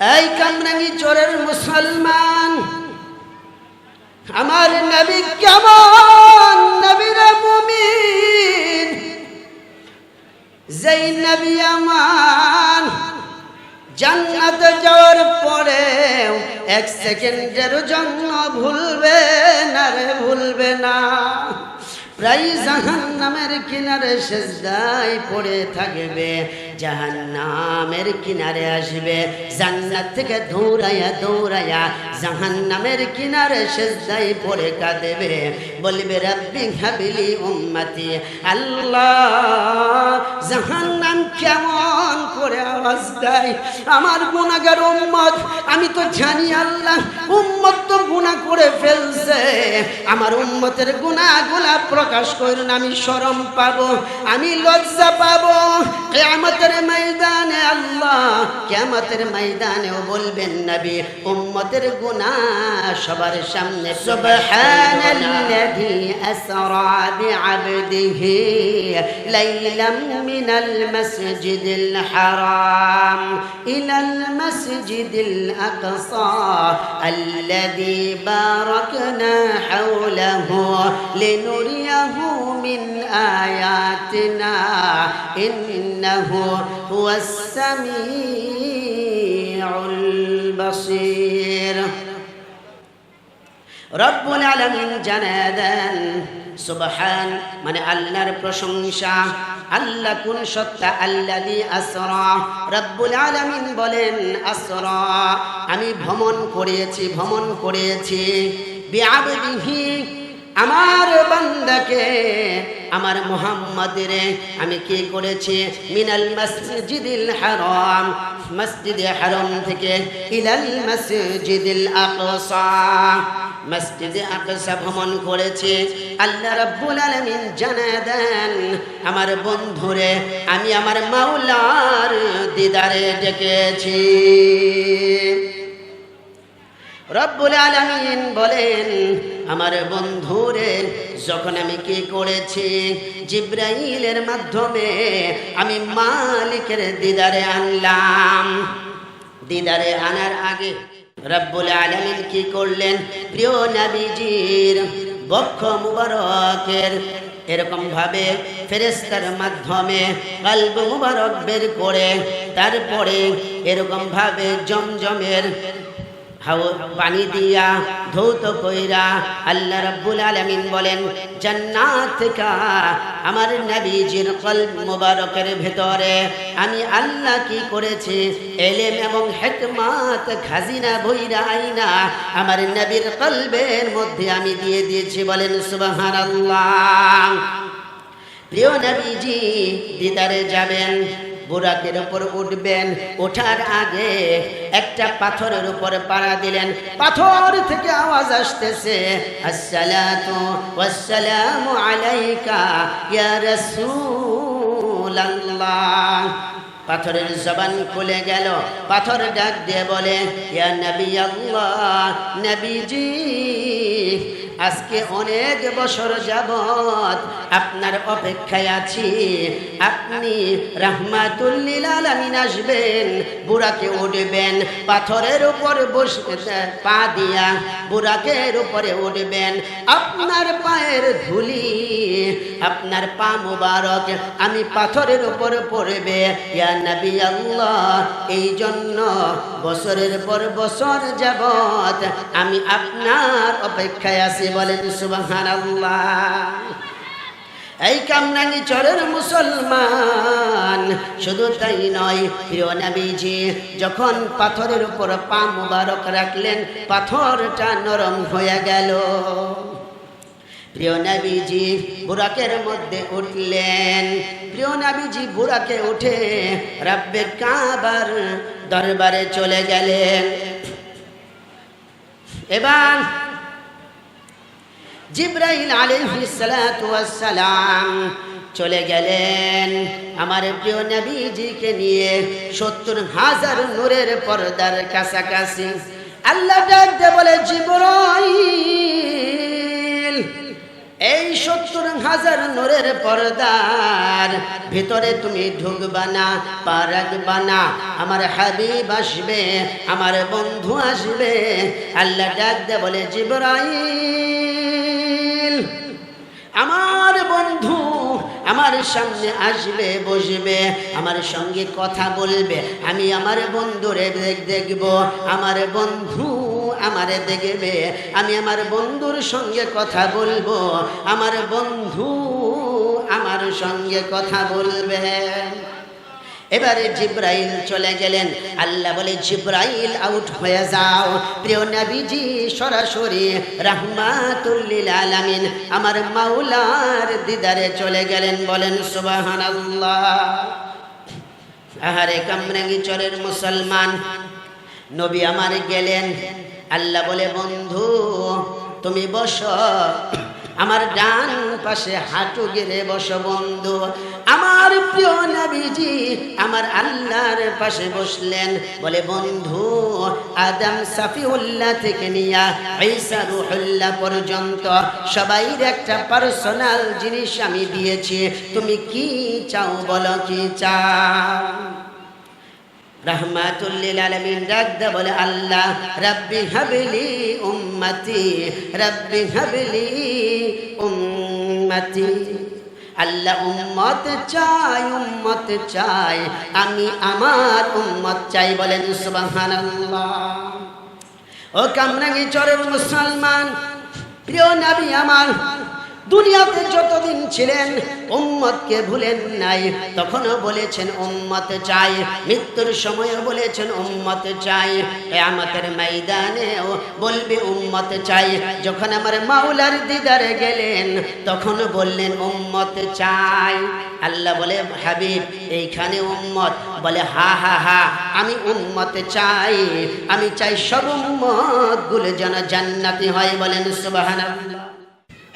এই কামরাঙ্গি চোরের মুসলমান, আমার নবী কেমন নবীর মুমিন? যেই নবী আমার জান্নাত যাওয়ার পরে এক সেকেন্ডের জন্য ভুলবে না রে, ভুলবে না। প্রায় জাহান নামের কিনারে সেজদায় পড়ে থাকবে জাহান নামের কিনারে আসবে। জান্নাত থেকে দৌড়াইয়া দৌড়াইয়া জাহান নামের কিনারে সেজদায় পড়ে কাঁদেবে। বলবে, রব্বি হাবিলি উম্মতি, আল্লাহ জাহান নাম কেমন করে আওয়াজ দেয়? আমার গুণাগার উম্মত, আমি তো জানি আল্লাহ উম্মত তো গুণা করে ফেলছে। আমার উম্মতের গুণাগুলা করুন আমি শরম পাবো আমি লজ্জা পাবো কেয়ামতের ময়দানে আল্লাহ কেয়ামতের ময়দানেও বলবেন নবী উম্মতের গুণা সবার সামনে সুবহানাল্লাযী আসরা বিআবদিহি লাইলাম মিনাল মাসজিদিল হারাম ইলাল মাসজিদিল আকসা الذي باركنا حوله لنريه من آياتنا إنه هو السميع البصير রব্বুল আলামিন জানায় দেন সুবহান মানে আল্লাহর প্রশংসা আল্লাহ কোন সত্তা আল্লাহি আসরা রব্বুল আলামিন বলেন আসরা আমি ভ্রমণ করেছি ভ্রমণ করেছি বিআবদিহি আমার বান্দাকে, আমার মুহাম্মাদের, আমি কি করেছি? মিনাল মসজিদিল হারাম, মসজিদে হারাম থেকে ইলাল মসজিদিল আকসা। মসজিদে আকসা ভ্রমণ করেছে। আল্লাহ রাব্বুল আলামিন জানা দেন, আমার বন্ধুরে, আমি আমার মাওলার দিদারে ডেকেছি। রব্বুল আলামিন বলেন, আমার বন্ধুরে, যখন আমি কি করেছি, জিব্রাইলের মাধ্যমে আমি মালিকের দিদারে আনলাম। দিদারে আনার আগে রব্বুল আলামিন কি করলেন? প্রিয় নবীজির বক্ষ মুবারকের এরকম ভাবে ফেরেস্তার মাধ্যমে কালব মুবারক বের করে, তারপরে এরকম ভাবে জমজমের পানি দিয়া, ধৌত কইরা আল্লাহ রাব্বুল আলামিন বলেন, জান্নাত আমার নবীজির কলব মুবারকের ভেতরে আমি আল্লাহ কি করেছি? এলেম এবং হিকমত খাজিনা বইরা আইনা আমার নবীর কলবের মধ্যে আমি দিয়ে দিয়েছি। বলেন, সুবহানাল্লাহ। প্রিয় নবীজি, দিদারে যাবেন। বুরাকের উপর উঠবেন। ওঠার আগে একটা পাথরের উপর পাড়া দিলেন। পাথর থেকে আওয়াজ আসতেছে, আসসালাতু আলাইকা পাথরের জবান খুলে গেল। পাথর ডাক দিয়ে বলে নবী আল্লাহ, নবীজি আজকে অনেক বছর যাবত আপনার অপেক্ষায় আছি। আপনি রাহমাতুল্লিল আলামিন আসবেন, বুড়াকে উঠবেন, পাথরের উপর বসে পা দিয়া বুড়াকের উপরে উঠবেন। আপনার পায়ের ধুলি, আপনার পা মুবারক, আমি পাথরের উপর পড়বে। ইয়া নবী আল্লাহ এই জন্য বছরের পর বছর যাবত আমি আপনার অপেক্ষায় আছি। বলেন, সুবহানাল্লাহ। এই কামরাঙ্গি চরের মুসলমান, শুধু তাই নয়, প্রিয় নবীজি, যখন পাথরের উপর পা মুবারক রাখলেন, পাথরটা নরম হয়ে গেল। প্রিয় নবীজি, বুরাকের মধ্যে উঠলেন। প্রিয় নবীজি, বুরাকে উঠে রাব্বে কাবার দরবারে চলে গেলেন। এবার জিব্রাইল আলাইহিসসালাম চলে গেলেন আমার প্রিয় নবীজিকে নিয়ে সত্তর হাজার নূরের পর্দার কাছাকাছি। আল্লাহ ডাকতে বলে, জিব্রাইল, এই সত্তর হাজার নূরের পর্দার ভিতরে তুমি ঢুকবা না, পা আমার হাবিব আসবে, আমার বন্ধু আসবে। আল্লাহ ডাক দে বলে, জিবরাইল আমার বন্ধু আমার সামনে আসবে, বসবে, আমার সঙ্গে কথা বলবে, আমি আমার বন্ধুরে দেখ- দেখব, আমার বন্ধু আমারে দেখবে, আমি আমার বন্ধুর সঙ্গে কথা বলব, আমার বন্ধু আমার সঙ্গে কথা বলবে। এবারে জিব্রাইল চলে গেলেন। আল্লাহ বলে, জিব্রাইল আউট হয়ে যাও। প্রিয় নবীজি, সরাসরি রাহমাতুল্লিল আলামিন আমার মাওলার দিদারে চলে গেলেন বলেন, সুবহানাল্লাহ। আহারে কামরাঙ্গি চরের মুসলমান, নবী আমার গেলেন। আল্লাহ বলে, বন্ধু, তুমি বসো। আমার ডান পাশে হাঁটু গেড়ে বসো বন্ধু। আমার প্রিয় নবীজি আমার আল্লাহর পাশে বসলেন। বলে, বন্ধু, আদম সাফিউল্লাহ থেকে নিয়া ঈসা রুহুল্লাহ পর্যন্ত সবাইর একটা পার্সোনাল জিনিস আমি দিয়েছি। তুমি কি চাও বলো, কি চাও? রহমাতুল্লিল আলমিন ডাকদা বলে, আল্লাহ, রব্বি হাবলি উম্মতি, রব্বি হাবলি উম্মতি। আল্লাহ, উম্মত চাই উম্মত চাই। আমি আমার উম্মত চাই বলেন সুবহানাল্লাহ। ও কামরাঙ্গি চরের মুসলমান, প্রিয় নবী আমার দুনিয়াতে যতদিন ছিলেন, উম্মতকে ভুলেন নাই। তখনও বলেছেন, উম্মত চাই। মৃত্যুর সময়ও বলেছেন, উম্মত চাই। আমাদের ময়দানেও বলবে, উম্মত চাই। যখন আমার মাওলার দিদারে গেলেন, তখন বললেন, উম্মত চাই। আল্লাহ বলে, হাবিব, এইখানে উম্মত। বলে, হা হা হা, আমি উম্মত চাই। আমি চাই সব উম্মতগুলো যেন জান্নাতি হয় বলেন, সুবহানাল্লাহ।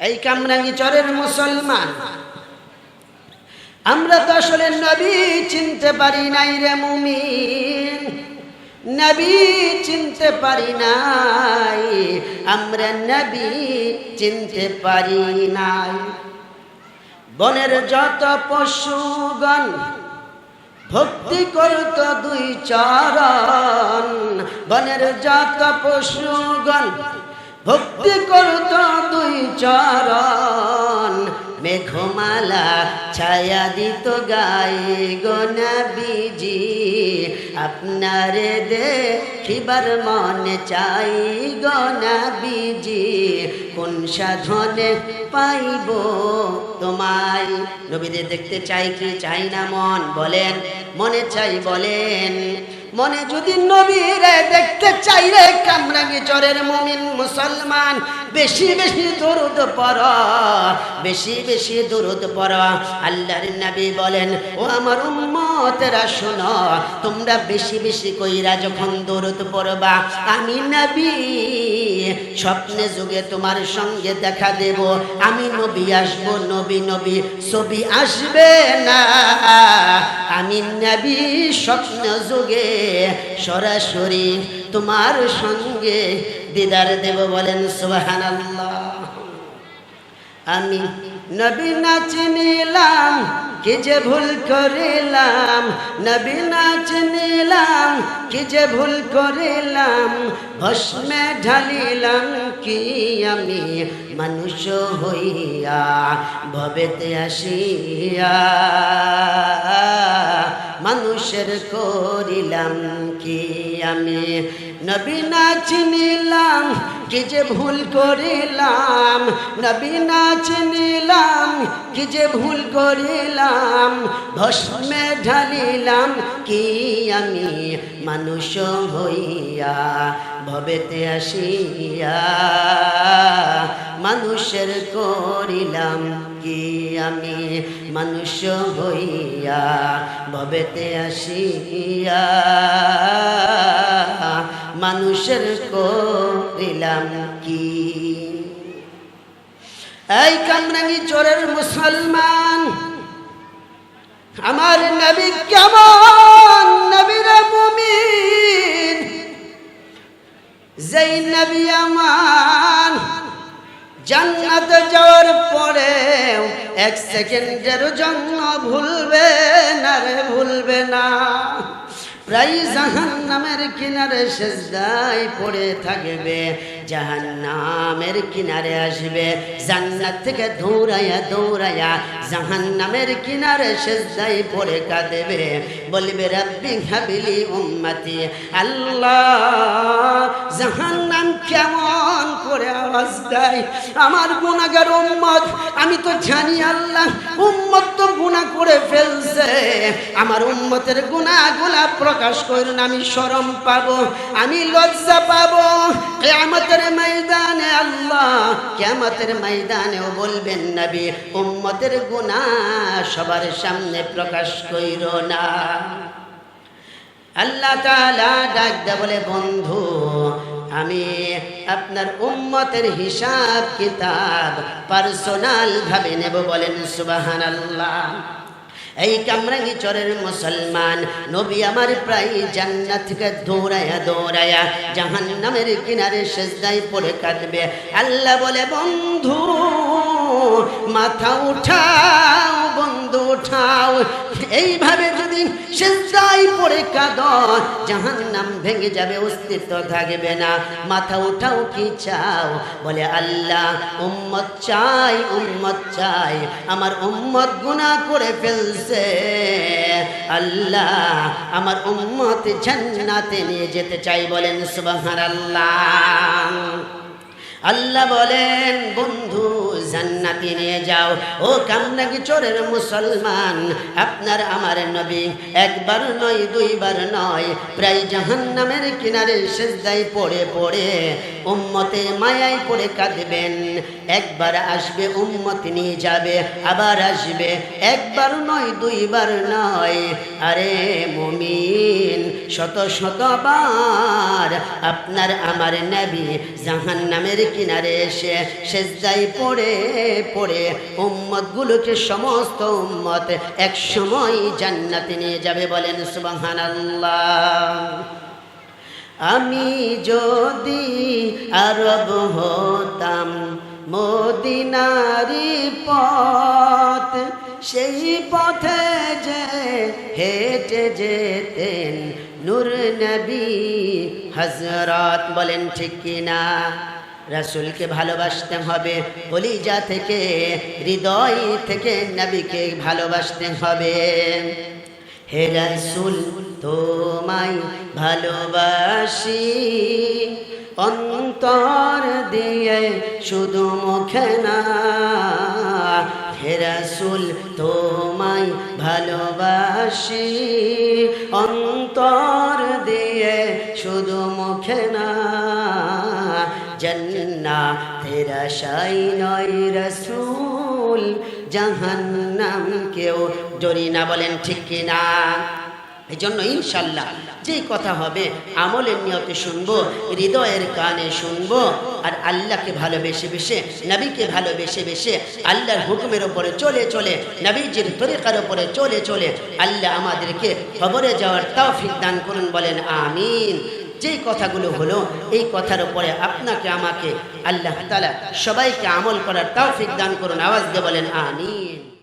এই কামরাঙ্গি চরের মুসলমান। আমরা তো আসলে নবী চিনতে পারি নাই রে মুমিন। নবী চিনতে পারি নাই, আমরা নবী চিনতে পারি নাই। বনের যত পশুগণ, ভক্তি করত দুই চরণ। বনের যত পশুগণ ভক্তি করত দুই চরণ। মেঘমালা ছায়া দিত গায়ে বিজি আপনারে দেখিবার মনে চাই গোনা গনবিজি কোন সাধনে পাইব তোমায়? নবীদের দেখতে চাই কি চাই না মন? বলেন, মনে চাই বলেন। মনে যদি নবীরে দেখতে চাই রে কামরাঙ্গি চরের মুমিন মুসলমান, বেশি বেশি দরুদ পর বেশি বেশি দরুদ পর আল্লাহর নবী বলেন, ও আমার উম্মতেরা শোনো, তোমরা বেশি বেশি কইরা যখন দরুদ পড়বা, আমি নবী, স্বপ্নে যুগে তোমার সঙ্গে দেখা দেব। আমি নবী আসব, নবী নবী ছবি আসবে না। আমি নবী স্বপ্ন যুগে সরাসরি তোমার সঙ্গে দিদার দেব বলেন, সুবহানাল্লাহ। আমি নবী নাচ নিলাম কি যে ভুল করিলাম? নবী নাচ নিলাম কি যে ভুল করিলাম? ভস্মে ঢালিলাম কি আমি? মানুষ হইয়া ভবেতে আসিয়া মানুষের করিলাম কি আমি? নবী নাচ নিলাম, কি যে ভুল করিলাম? নবী নাচ নিলাম, কি যে ভুল করিলাম? ভস্মে ঢালিলাম, কি আমি? মানুষ হইয়া ভবেতে আসিয়া মানুষের করিলাম কি আমি? মানুষ হইয়া ভবেতে আসিয়া মানুষের করিলাম কি? এই কামরাঙ্গি চোরের মুসলমান, আমার নবী কেমন? নবীর মুমিন যেই নবী আমার জান্নাতে যাওয়ার পরে এক সেকেন্ডের জন্য ভুলবে না রে ভুলবে না। প্রায় জাহান নামের কিনারে সেজদায় পড়ে থাকবে। জাহান নামের কিনারে আসবে। জান্নাত থেকে দৌড়াইয়া দৌড়াইয়া জাহান নামের কিনারে সেজদায় পড়ে কাঁদেবে। বলবে, রাব্বি হাবিলি উম্মতি, আল্লাহ জাহান নাম কেমন করে আওয়াজ দেয়, আমার গুণাগার উম্মত, আমি তো জানি আল্লাহ, উম্মত তো গুণা করে ফেলছে। আমার উম্মতের গুণা গুণা প্রকাশ করুন, আমি শরম পাবো, আমি লজ্জা পাবো। কেয়ামতের ময়দানে আল্লাহ, কেয়ামতের ময়দানেও বলবেন, নবী, উম্মতের গুণা সবার সামনে প্রকাশ কইর না। আল্লাহ তাআলা ডাক বলে, বন্ধু আমি আপনার উম্মতের হিসাব কিতাব পার্সোনাল ভাবে নেব বলেন, সুবহানাল্লাহ। এই কামরাঙ্গি চরের মুসলমান, নবী আমার প্রায় জান্নাত থেকে দৌড়ায়া দৌড়ায়া জাহান নামের কিনারে সেজদায় পড়ে কাঁদবে। আল্লাহ বলে, বন্ধু, মাথা উঠাও। উঠাও এইভাবে যদি সেজদায় পড়ে কাঁদ জাহান নাম ভেঙে যাবে, অস্তিত্ব থাকবে না। মাথা উঠাও কি চাও? বলে, আল্লাহ, উম্মত চাই উম্মত চাই। আমার উম্মত গুনাহ করে ফেলছে। আল্লাহ, আমার উম্মত জান্নাতে নিয়ে যেতে চাই, বলেন সুবহানাল্লাহ। আল্লাহ বলেন, বন্ধু, জান্নাতি নিয়ে যাও। ও কামনাগি চোরের মুসলমান, আপনার আমার নবী একবার নয়, দুইবার নয়, প্রায় জাহান্নামের কিনারে সেজদায় পড়ে পড়ে উম্মতে মায়ায় পড়ে কাঁদবেন। একবার আসবে, উম্মত নিয়ে যাবে, আবার আসবে, একবার নয়, দুইবার নয়। আরে মুমিন, শত, শতবার আপনার আমার নবী জাহান্নামের কিনারে এসে সেজদাই পড়ে পড়ে উম্মতগুলোকে সমস্ত উম্মত এক সময় জান্নাতে নিয়ে যাবে বলেন সুবহানাল্লাহ। আমি যদি আরব হতাম মদিনারি পথ, সেই পথে যে হেঁটে যেতেন নূর নবী হজরত বলেন ঠিক কিনা? রাসুলকে ভালোবাসতে হবে, কলিজা থেকে, হৃদয় থেকে নবীকে ভালোবাসতে হবে। হে রাসুল, তোমায় ভালোবাসি, অন্তর দিয়ে শুধু মুখে না। হে রাসুল, তোমায় ভালোবাসি, অন্তর দিয়ে শুধু মুখে না। জন্না তেরা শাই নয় রসুল, জাহান্নাম কেউ জরি না বলেন ঠিক কিনা এই জন্য ইনশাল্লাহ যে কথা হবে, আমলের নিয়তে শুনব, হৃদয়ের কানে শুনব, আর আল্লাহকে ভালোবেসে বেসে, নবীকে ভালোবেসে বেসে, আল্লাহর হুকুমের ওপরে চলে চলে, নবীজির তরিকার ওপরে চলে চলে, আল্লাহ আমাদেরকে খবরে যাওয়ার তাও দান করুন বলেন, আমিন। যেই কথাগুলো হলো, এই কথার উপরে আপনাকে, আমাকে আল্লাহ তালা সবাইকে আমল করার তাও দান করুন। আওয়াজ দিয়ে বলেন, আমিন।